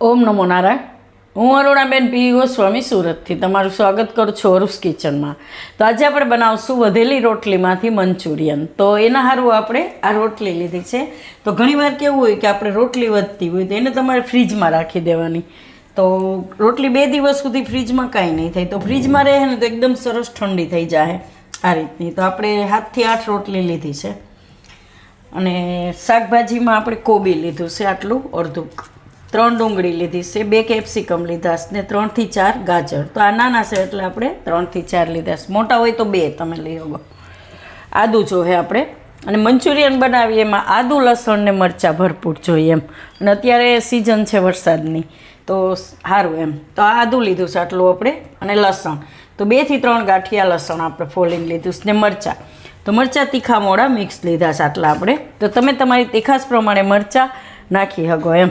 ઓમ નમો નારાયણ. હું અરુણાબેન પી. ગોસ્વામી સુરતથી તમારું સ્વાગત કરું છું અરુસ કિચનમાં. તો આજે આપણે બનાવશું વધેલી રોટલીમાંથી મંચુરિયન. તો એના સારું આપણે આ રોટલી લીધી છે. તો ઘણીવાર કેવું હોય કે આપણે રોટલી વધતી હોય તો એને તમારે ફ્રીજમાં રાખી દેવાની. તો રોટલી બે દિવસ સુધી ફ્રીજમાં કાંઈ નહીં થાય. તો ફ્રીજમાં રહે ને તો એકદમ સરસ ઠંડી થઈ જાય આ રીતની. તો આપણે સાતથી આઠ રોટલી લીધી છે. અને શાકભાજીમાં આપણે કોબી લીધું છે આટલું અડધું. ત્રણ ડુંગળી લીધી છે, બે કેપ્સિકમ લીધા છે ને ત્રણથી ચાર ગાજર. તો આ નાના છે એટલે આપણે ત્રણથી ચાર લીધા છે. મોટા હોય તો બે તમે લઈ આવો. આદું જોવે આપણે. અને મંચુરિયન બનાવીએ એમાં આદું, લસણ ને મરચાં ભરપૂર જોઈએ એમ. અને અત્યારે સિઝન છે વરસાદની, તો સારું એમ. તો આદું લીધું છે આટલું આપણે અને લસણ. તો બેથી ત્રણ ગાંઠિયા લસણ આપણે ફોલીને લીધું છે ને મરચાં. તો મરચાં તીખા મોડા મિક્સ લીધા છે આટલા આપણે. તો તમે તમારી તીખાસ પ્રમાણે મરચાં નાખી શકો એમ.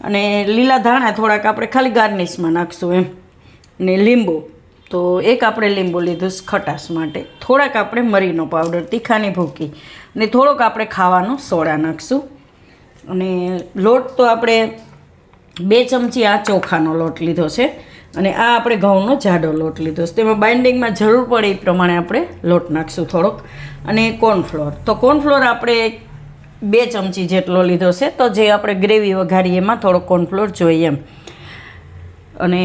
અને લીલા ધાણા થોડાક આપણે ખાલી ગાર્નિશમાં નાખશું એમ. ને લીંબુ, તો એક આપણે લીંબુ લીધું ખટાશ માટે. થોડાક આપણે મરીનો પાવડર, તીખાની ભૂકી. અને થોડોક આપણે ખાવાનો સોડા નાખશું. અને લોટ તો આપણે બે ચમચી આ ચોખાનો લોટ લીધો છે. અને આ આપણે ઘઉંનો જાડો લોટ લીધો છે. તેમાં બાઇન્ડિંગમાં જરૂર પડે એ પ્રમાણે આપણે લોટ નાખશું થોડોક. અને કોર્નફ્લોર, તો કોર્નફ્લોર આપણે બે ચમચી જેટલો લીધો છે. તો જે આપણે ગ્રેવી વઘારીએ એમાં થોડો કોર્નફ્લોર જોઈએ એમ. અને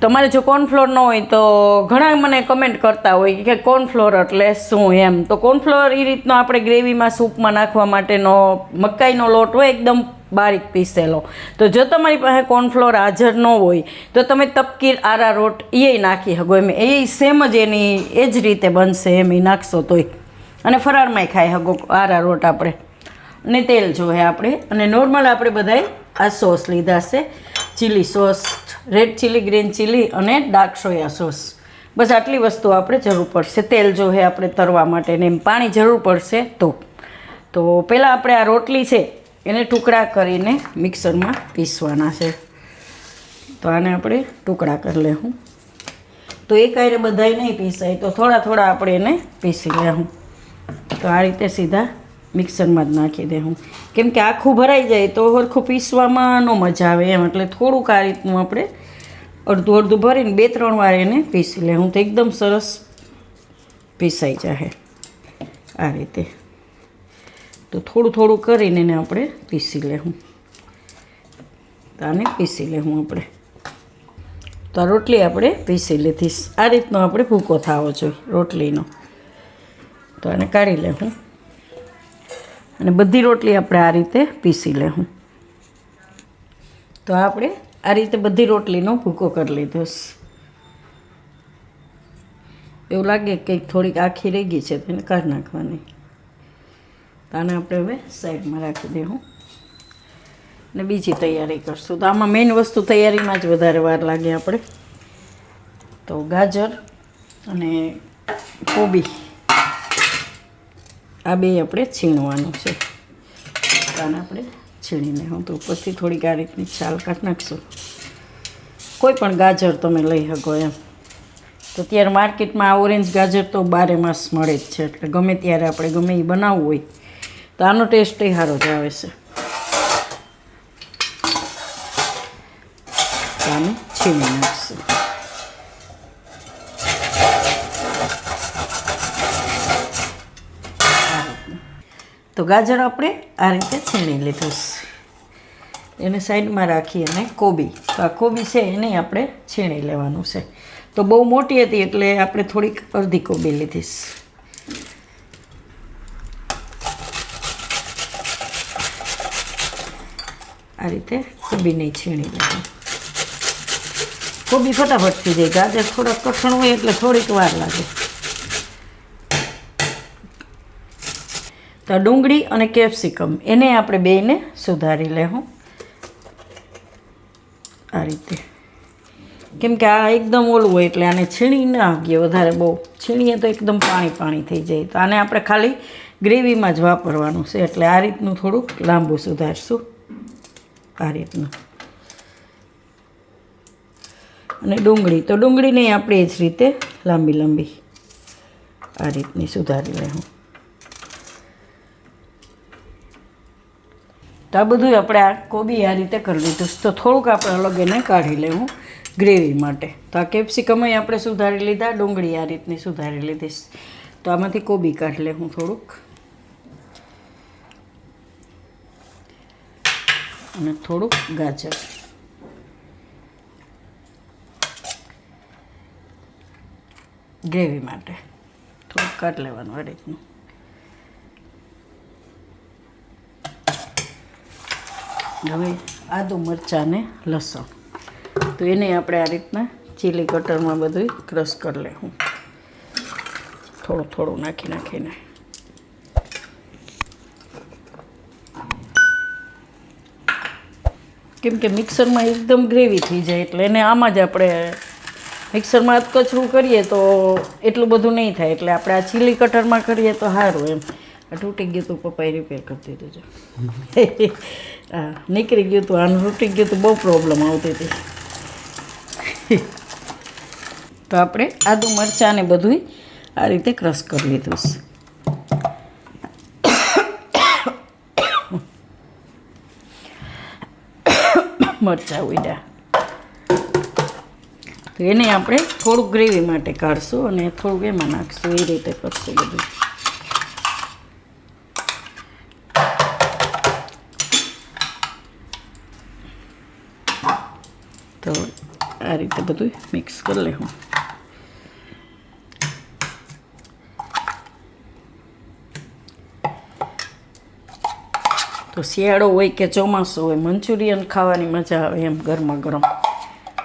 તમારે જો કોર્નફ્લોર ન હોય તો ઘણા મને કમેન્ટ કરતા હોય કે કોર્નફ્લોર એટલે શું એમ. તો કોર્નફ્લોર એ રીતનો આપણે ગ્રેવીમાં સૂપમાં નાખવા માટેનો મકાઈનો લોટ હોય એકદમ બારીક પીસેલો. તો જો તમારી પાસે કોર્નફ્લોર હાજર ન હોય તો તમે તપકીર, આરા રોટ એ નાખી શકો એમ. એ સેમ જ એની, એ જ રીતે બનશે એમ એ નાખશો તોય. અને ફરાળમાંય ખાઈ શકો આરા રોટ આપણે. અને તેલ જોઈએ આપણે. અને નોર્મલ આપણે બધાએ આ સોસ લીધા છે. Chilli sauce red chilli green chilli અને ડાર્ક સોયા સોસ બસ આટલી વસ્તુ આપણે જરૂર પડશે. તેલ જોઈએ આપણે તરવા માટે ને એમ પાણી જરૂર પડશે તો. તો પહેલાં આપણે આ રોટલી છે એને ટુકડા કરીને મિક્સરમાં પીસવાના છે. તો આને આપણે ટુકડા કરી લેવું તો એ કાંઈ બધાય નહીં પીસાય. તો થોડા થોડા આપણે એને પીસી લેવું તો આ રીતે સીધા મિક્સરમાં જ નાખી દેવું કેમ કે આખું ભરાઈ જાય તો સરખું પીસવામાં ન મજા આવે એમ. એટલે થોડુંક આ રીતનું આપણે અડધું અડધું ભરીને બે ત્રણ વાર એને પીસી લેવું તો એકદમ સરસ પીસાઈ જાય આ રીતે. તો થોડું થોડું કરીને એને આપણે પીસી લેવું તો આને પીસી લેવું આપણે. તો આ રોટલી આપણે પીસી લીધી આ રીતનો આપણે ભૂકો થવો જોઈએ રોટલીનો. તો આને કાઢી લેવું અને બધી રોટલી આપણે આ રીતે પીસી લેવું તો આપણે આ રીતે બધી રોટલીનો ભૂકો કરી લીધો એવું લાગે કંઈક થોડીક આખી રહી ગઈ છે તેને કાઢી નાખવાની. તો આને આપણે હવે સાઈડમાં રાખી દેવું ને બીજી તૈયારી કરશું. તો આમાં મેઇન વસ્તુ તૈયારીમાં જ વધારે વાર લાગે આપણે. તો ગાજર અને કોબી. આ બે આપણે છીણવાનું છે. આને આપણે છીણીને હું તો ઉપરથી થોડીક આ રીતની છાલ કાઢી નાખશું. કોઈ પણ ગાજર તમે લઈ શકો એમ. તો ત્યારે માર્કેટમાં આ ઓરેન્જ ગાજર તો બારે માસ મળે જ છે. એટલે ગમે ત્યારે આપણે ગમે એ બનાવવું હોય, તો આનો ટેસ્ટ એ સારો જ આવે છે. આને છીણી નાખશું. તો ગાજર આપણે આ રીતે છીણી લીધું એને સાઈડમાં રાખી અને કોબી. તો આ કોબી છે એને આપણે છીણી લેવાનું છે. તો બહુ મોટી હતી એટલે આપણે થોડીક અડધી કોબી લીધીશ આ રીતે કોબી નહીં છીણી લેવાનું કોબી ફટાફટ થઈ જાય. ગાજર થોડાક કઠણ હોય એટલે થોડીક વાર લાગે. તો ડુંગળી અને કેપ્સિકમ. એને આપણે બેને સુધારી લેવું આ રીતે. કેમ કે આ એકદમ ઓલું હોય એટલે આને છીણી ના આવીએ વધારે બહુ. છીણીએ તો એકદમ પાણી પાણી થઈ જાય. તો આને આપણે ખાલી ગ્રેવીમાં જ વાપરવાનું છે. એટલે આ રીતનું થોડુંક લાંબુ સુધારશું. આ રીતનું. અને ડુંગળી. તો ડુંગળી નહીં આપણે એ જ રીતે લાંબી લાંબી આ રીતની સુધારી લેવું તો આ બધું આપણે આ કોબી આ રીતે કરી લીધું તો થોડુંક આપણે અલગ એને કાઢી લેવું ગ્રેવી માટે. તો આ કેપ્સિકમ આપણે સુધારી લીધા, ડુંગળી આ રીતની સુધારી લીધી તો આમાંથી કોબી કાઢી લેવું થોડુંક. અને થોડુંક ગાજર. ગ્રેવી માટે. થોડુંક કાઢી લેવાનું આ રીતનું. હવે આદુ મરચાં ને લસણ. તો એને આપણે આ રીતના ચીલી કટરમાં બધું ક્રશ કરી લેવું. થોડું થોડું નાખી નાખીને. કેમ કે મિક્સરમાં એકદમ ગ્રેવી થઈ જાય એટલે એને આમાં જ આપણે મિક્સરમાં કચરું કરીએ તો એટલું બધું નહીં થાય. એટલે આપણે આ ચીલી કટરમાં કરીએ તો સારું એમ. તૂટી ગયું તો, પપ્પાએ રિપેર કરી દીધું છે. હા નીકળી ગયું હતું આનું તૂટી ગયું હતું બહુ પ્રોબ્લેમ આવતી હતી. તો આપણે આદુ મરચાં ને બધું આ રીતે ક્રશ કરી લીધું છે. મરચાં ઉડ્યા. તો એને આપણે થોડુંક ગ્રેવી માટે કાઢશું અને થોડુંક એમાં નાખશું, એ રીતે કરશું બધું તો આ રીતે બધું મિક્સ કરી લેવું તો શિયાળો હોય કે ચોમાસું હોય મંચુરિયન ખાવાની મજા આવે એમ ગરમા ગરમ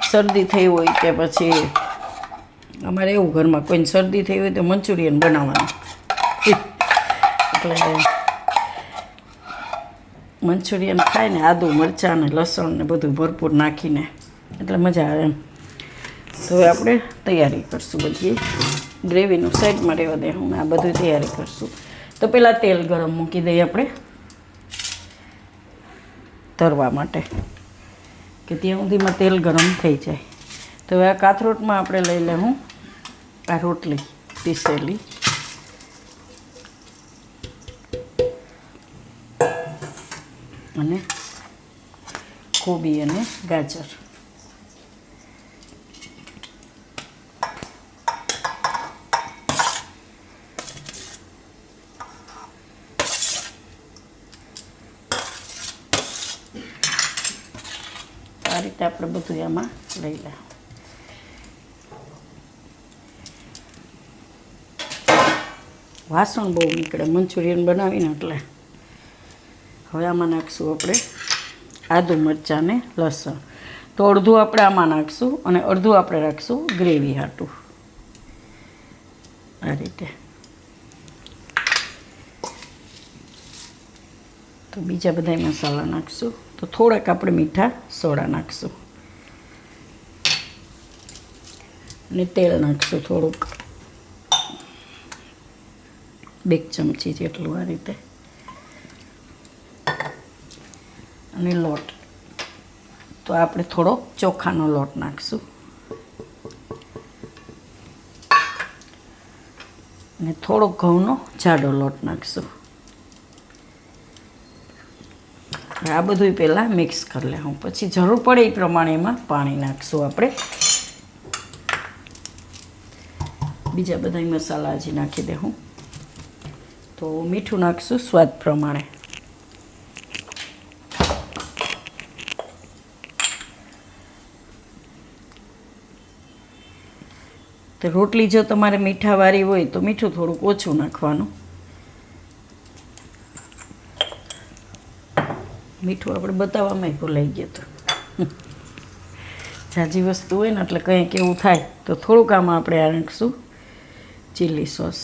શરદી થઈ હોય કે પછી અમારે એવું ઘરમાં કોઈને શરદી થઈ હોય તો મંચુરિયન બનાવવાનું એટલે મંચુરિયન ખાય ને આદુ મરચાં ને લસણ ને બધું ભરપૂર નાખીને એટલે મજા આવે એમ. તો હવે આપણે તૈયારી કરશું બધી. ગ્રેવીનું સાઈડમાં રહેવા દે, હું આ બધું તૈયારી કરશું. તો પહેલાં તેલ ગરમ મૂકી દઈએ આપણે. તરવા માટે. કે ત્યાં સુધીમાં તેલ ગરમ થઈ જાય. તો હવે આ કાથરોટમાં આપણે લઈ લેવું આ રોટલી પીસેલી. અને કોબી અને ગાજર આ રીતે આપણે બધું એમાં લઈ લે વાસણ બહુ નીકળે મંચુરિયન બનાવીને એટલે હવે આમાં નાખીશું આપણે આદુ મરચાં ને લસણ તો અડધું આપણે આમાં નાખીશું અને અડધું આપણે રાખીશું ગ્રેવી હાટું આ રીતે તો બીજા બધા મસાલા નાખીશું તો થોડાક આપણે મીઠા સોડા નાખશું અને તેલ નાખશું થોડુંક. બે ચમચી જેટલું આ રીતે. અને લોટ. તો આપણે થોડો ચોખાનો લોટ નાખશું. અને થોડો ઘઉંનો જાડો લોટ નાખશું. આ બધું પહેલાં મિક્સ કરી લેવું. પછી જરૂર પડે એ પ્રમાણે એમાં પાણી નાખશું આપણે. બીજા બધા મસાલા હજી નાખી દેવું તો મીઠું નાખશું સ્વાદ પ્રમાણે. તો રોટલી જો તમારે મીઠાવાળી હોય તો મીઠું થોડુંક ઓછું નાખવાનું. મીઠું આપણે બતાવવામાં ભૂલાઈ ગયું હતું. જાજી વસ્તુ હોય ને એટલે કંઈક એવું થાય તો થોડુંક આમાં આપણે આ નાખીશું. ચીલી સોસ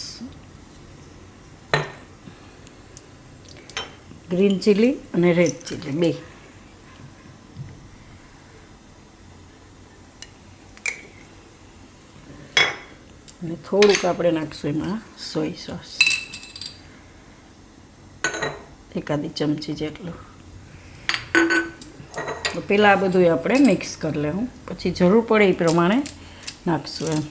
ગ્રીન ચીલી અને રેડ ચીલી બે. અને થોડુંક આપણે નાખશું એમાં સોય સોસ એકાદી ચમચી જેટલું. તો પહેલાં આ બધું આપણે મિક્સ કરી લેવું. પછી જરૂર પડે એ પ્રમાણે નાખશું એમ.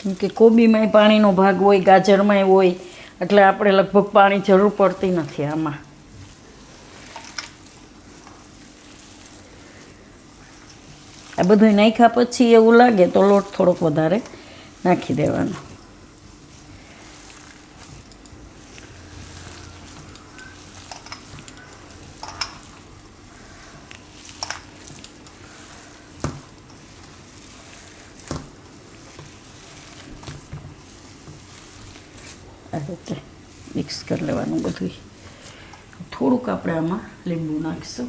કેમ કે કોબીમાંય પાણીનો ભાગ હોય, ગાજરમાંય હોય, એટલે આપણે લગભગ પાણી જરૂર પડતી નથી આમાં. આ બધું નાખ્યા પછી એવું લાગે તો લોટ થોડોક વધારે નાખી દેવાનો આ રીતે મિક્સ કરી લેવાનું બધું થોડુંક આપણે આમાં લીંબુ નાખીશું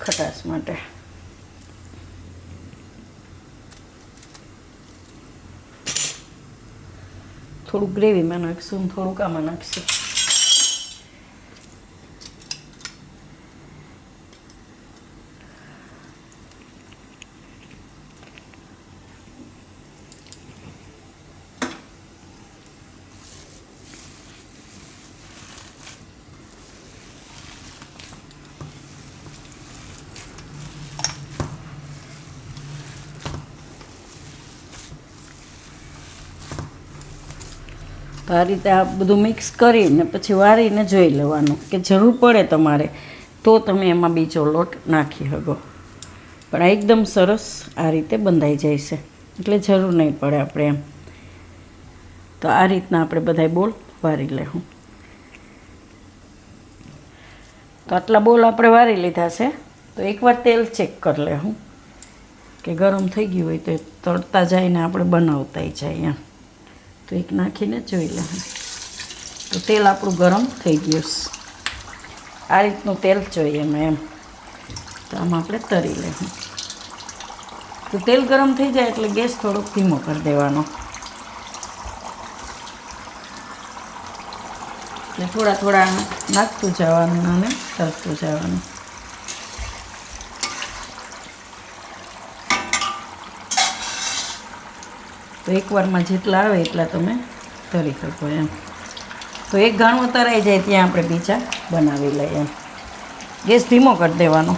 ખટાશ માટે. થોડુંક ગ્રેવીમાં નાખીશું થોડુંક આમાં નાખીશું. તો આ રીતે આ બધું મિક્સ કરીને પછી વારીને જોઈ લેવાનું કે જરૂર પડે તમારે, તો તમે એમાં બીજો લોટ નાખી શકો. પણ આ એકદમ સરસ આ રીતે બંધાઈ જાય છે. એટલે જરૂર નહીં પડે આપણે એમ. તો આ રીતના આપણે બધાય બોલ વારી લેવું તો આટલા બોલ આપણે વારી લીધા છે. તો એકવાર તેલ ચેક કરી લેવું કે ગરમ થઈ ગયું હોય તો તળતા જાય ને આપણે બનાવતા જાય એમ. તો એક નાખીને જોઈ લે. તો તેલ આપણું ગરમ થઈ ગયું છે. આ રીતનું તેલ જોઈએ મેં એમ. તો આમાં આપણે તરી લેવું. તો તેલ ગરમ થઈ જાય એટલે ગેસ થોડોક ધીમો કરી દેવાનો. એટલે થોડા થોડા નાખતું જવાનું અને તરતું જવાનું. તો એકવારમાં જેટલા આવે એટલા તમે તરી શકો એમ. તો એક ઘાણું તરાઈ જાય ત્યાં આપણે બીજા બનાવી લઈએ એમ. ગેસ ધીમો કરી દેવાનો.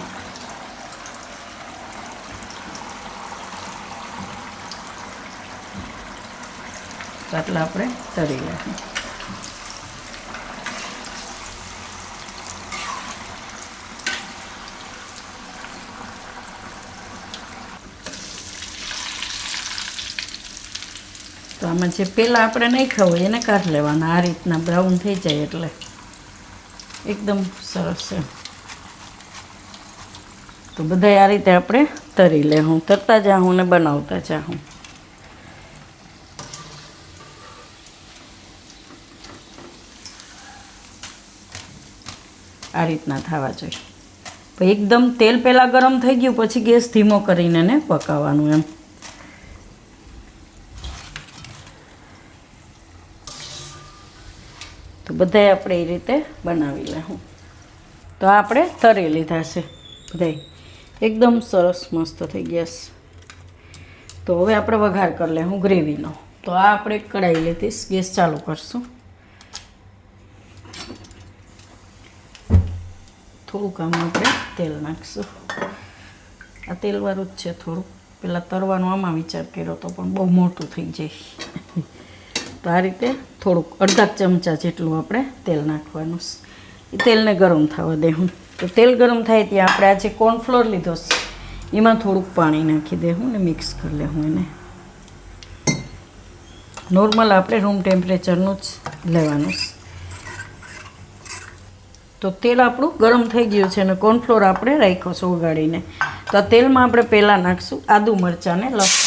પાટલા આપણે તરી લઈએ. આમાં જે પહેલાં આપણે નાખ્યા હોય એને કાઢી લેવાના. આ રીતના બ્રાઉન થઈ જાય એટલે. એકદમ સરસ છે તો બધા આ રીતે આપણે તરી લે હું. તરતા જાઉં ને બનાવતા જાઉં આ રીતના થવા જોઈએ. એકદમ તેલ પહેલાં ગરમ થઈ ગયું, પછી ગેસ ધીમો કરીને એને પકાવવાનું એમ. તો બધાય આપણે એ રીતે બનાવી લઉં તો આપણે તરી લીધા છે, બધાય. એકદમ સરસ મસ્ત થઈ છે. તો હવે આપણે વઘાર કરી લેવું ગ્રેવીનો. તો આ આપણે કઢાઈ લીધીશ ગેસ ચાલુ કરશું. થોડુંક આમાં આપણે તેલ નાખીશું. આ તેલવાળું જ છે થોડુંક. પહેલાં તરવાનો આમાં વિચાર કર્યો તો પણ બહુ મોટું થઈ જાય. તો આ રીતે થોડુંક અડધા ચમચા જેટલું આપણે તેલ નાખવાનું એ તેલને ગરમ થવા દેવું તો તેલ ગરમ થાય ત્યાં આપણે આ જે કોર્નફ્લોર લીધો છે, એમાં થોડુંક પાણી નાખી દેવું ને મિક્સ કરી લેવું એને. નોર્મલ આપણે રૂમ ટેમ્પરેચરનું જ લેવાનું તો તેલ આપણું ગરમ થઈ ગયું છે અને કોર્નફ્લોર આપણે રાખ્યો છે ઉગાડીને તો આ તેલમાં આપણે પહેલાં નાખશું આદુ મરચાંને લસણ.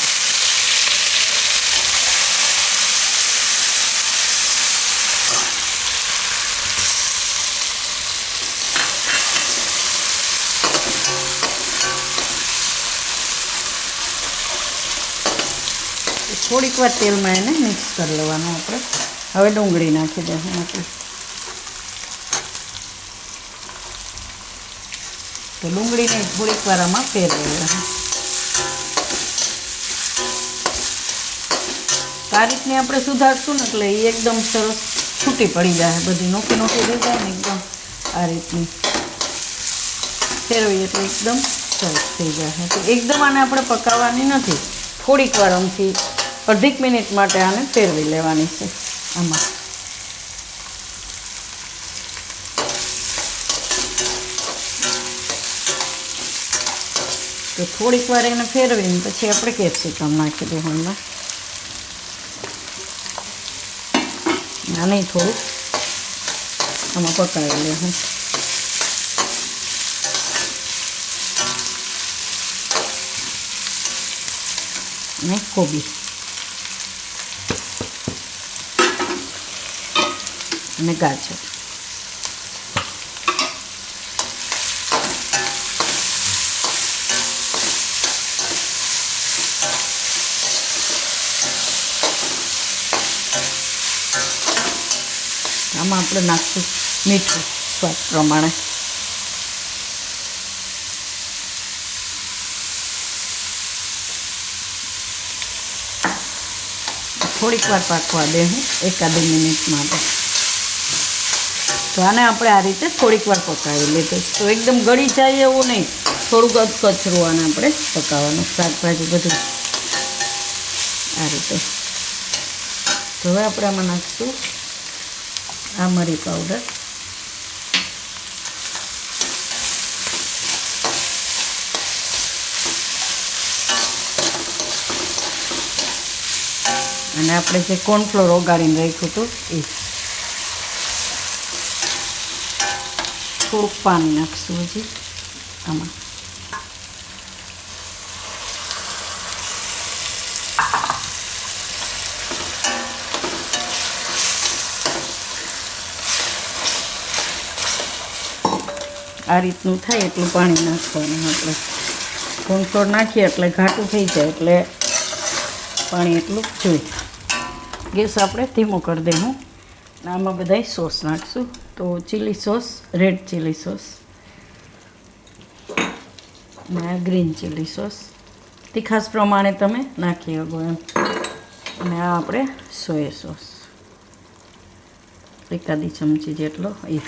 થોડીક વાર તેલમાં એને મિક્સ કરી લેવાનું આપણે. હવે ડુંગળી નાખી દઈશું આપણે. તો ડુંગળીને થોડીક વાર આમાં ફેરવી લેવાનું. તો આ રીતની આપણે સુધારશું ને એટલે એ એકદમ સરસ છૂટી પડી જાય. બધી નોખી નોખી થઈ જાય ને એકદમ આ રીતની. ફેરવીએ એટલે એકદમ સરસ થઈ જાય. તો એકદમ આને આપણે પકાવવાની નથી. થોડીક વાર આમથી અઢીક મિનિટ માટે આને ફેરવી લેવાની છે આમાં. તો થોડીક વાર એને ફેરવીને પછી આપણે કેપ્સિકમ નાખી દઉં હમણાં. આને થોડુંક આમાં પકાવી લેવું ને કોબી. અને ગાજર. આમાં આપણે નાખશું મીઠું સ્વાદ પ્રમાણે. થોડીક વાર પાકવા દે હું એકાદ મિનિટ માટે. તો આને આપણે આ રીતે થોડીક વાર પકાવી લીધું તો એકદમ ગળી જાય એવું નહીં. થોડુંક અધકચરું આને આપણે પકાવવાનું. શાકભાજી બધું આ રીતે. તો હવે આપણે આમાં નાખીશું આ મરી પાવડર. અને આપણે જે કોર્નફ્લોર ઓગાળીને રાખ્યું હતું એ. થોડુંક પાણી નાખશું હજી આમાં આ રીતનું થાય એટલું પાણી નાખવાનું આપણે. કોર્નફ્લોર નાખીએ એટલે ઘાટું થઈ જાય એટલે પાણી એટલું જોઈએ. ગેસ આપણે ધીમો કરી દેવું. આમાં બધાય સોસ નાખશું. તો chilli sauce red chilli sauce અને ગ્રીન ચીલી સોસ તીખાસ પ્રમાણે તમે નાખી શકો એમ. અને આ આપણે સોયા સોસ એકાદી ચમચી જેટલો એ.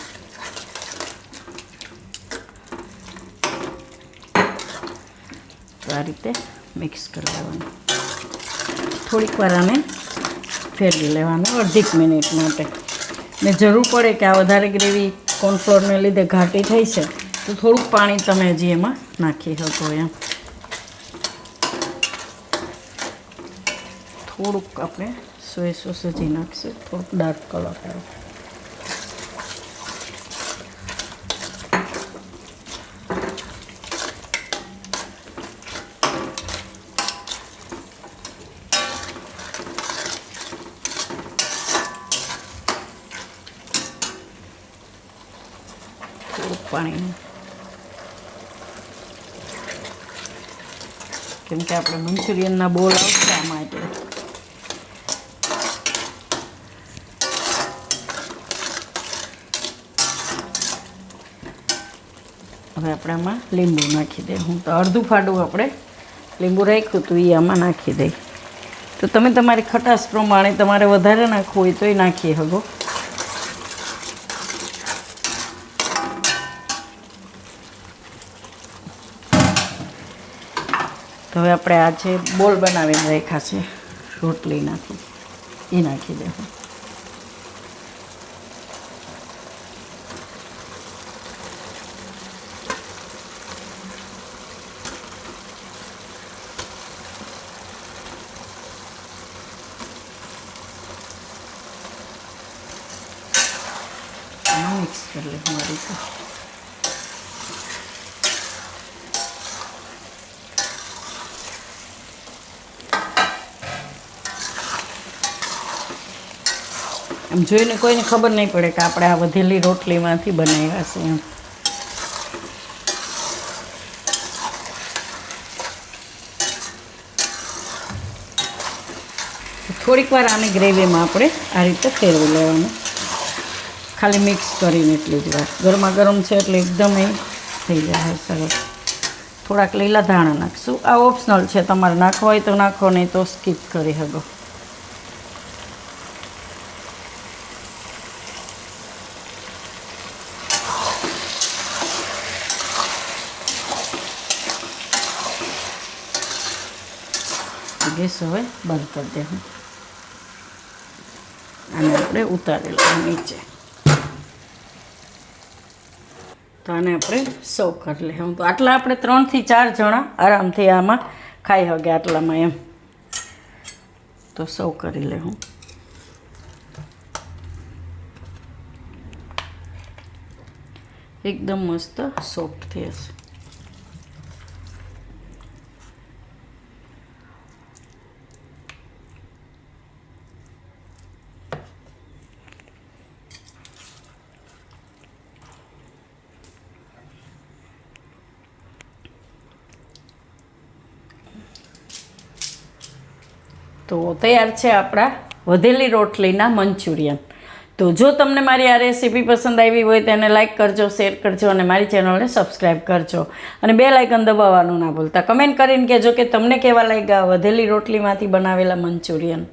આ રીતે મિક્સ કરી લેવાનું. થોડીક વાર આને ફેરવી લેવાનું અડધીક મિનિટ માટે. ને જરૂર પડે કે આ વધારે ગ્રેવી કોર્નફ્લોરને લીધે ઘાટી થઈ છે, તો થોડુંક પાણી તમે હજી એમાં નાખી શકો એમ. થોડુંક આપણે સોય સોસ હજી નાખશું, થોડુંક ડાર્ક કલર આવે. થોડુંક પાણી. કેમ કે આપણે મંચુરિયનના બોલ આવશે આમાં એટલે હવે આપણે આમાં લીંબુ નાખી દઈએ હું તો અડધું ફાડું આપણે લીંબુ રાખ્યું હતું એ આમાં નાખી દઈ તો તમે તમારી ખટાશ પ્રમાણે તમારે વધારે નાખવું હોય તોય નાખી શકો. હવે આપણે આ જે બોલ બનાવીને રાખ્યા છે રોટલી નાખી. એ નાખી દેવું આમાં મિક્સ કરી લેવું આ રીતે એમ જોઈને કોઈને ખબર નહીં પડે કે આપણે આ વધેલી રોટલીમાંથી બનાવ્યા છે એમ. થોડીક વાર આની ગ્રેવીમાં આપણે આ રીતે ફેરવી લેવાનું. ખાલી મિક્સ કરીને એટલી જ વાર. ગરમા ગરમ છે એટલે એકદમ એ થઈ જાય સરસ. થોડાક લીલા ધાણા નાખશું. આ ઓપ્શનલ છે. તમારે નાખવા હોય તો નાખો, નહીં તો સ્કીપ કરી શકો. ગેસ હવે બંધ કરી દેવું. અને આપણે ઉતારી લઈએ નીચે. તો આને આપણે સર્વ કરી લઈએ તો આટલા આપણે ત્રણથી ચાર જણા આરામથી આમાં ખાઈ શકે આટલામાં એમ. તો સર્વ કરી લે હું એકદમ મસ્ત સોફ્ટ થઈ હશે તો તૈયાર છે આપણા વધેલી રોટલીના મંચુરિયન. તો જો તમને મારી આ રેસીપી પસંદ આવી હોય તેને લાઇક કરજો, શેર કરજો અને મારી ચેનલને સબસ્ક્રાઈબ કરજો. અને બે લાઇકન દબાવવાનું ના ભૂલતા. કમેન્ટ કરીને કહેજો કે તમને કેવા લાગ્યા વધેલી રોટલીમાંથી બનાવેલા મંચુરિયન.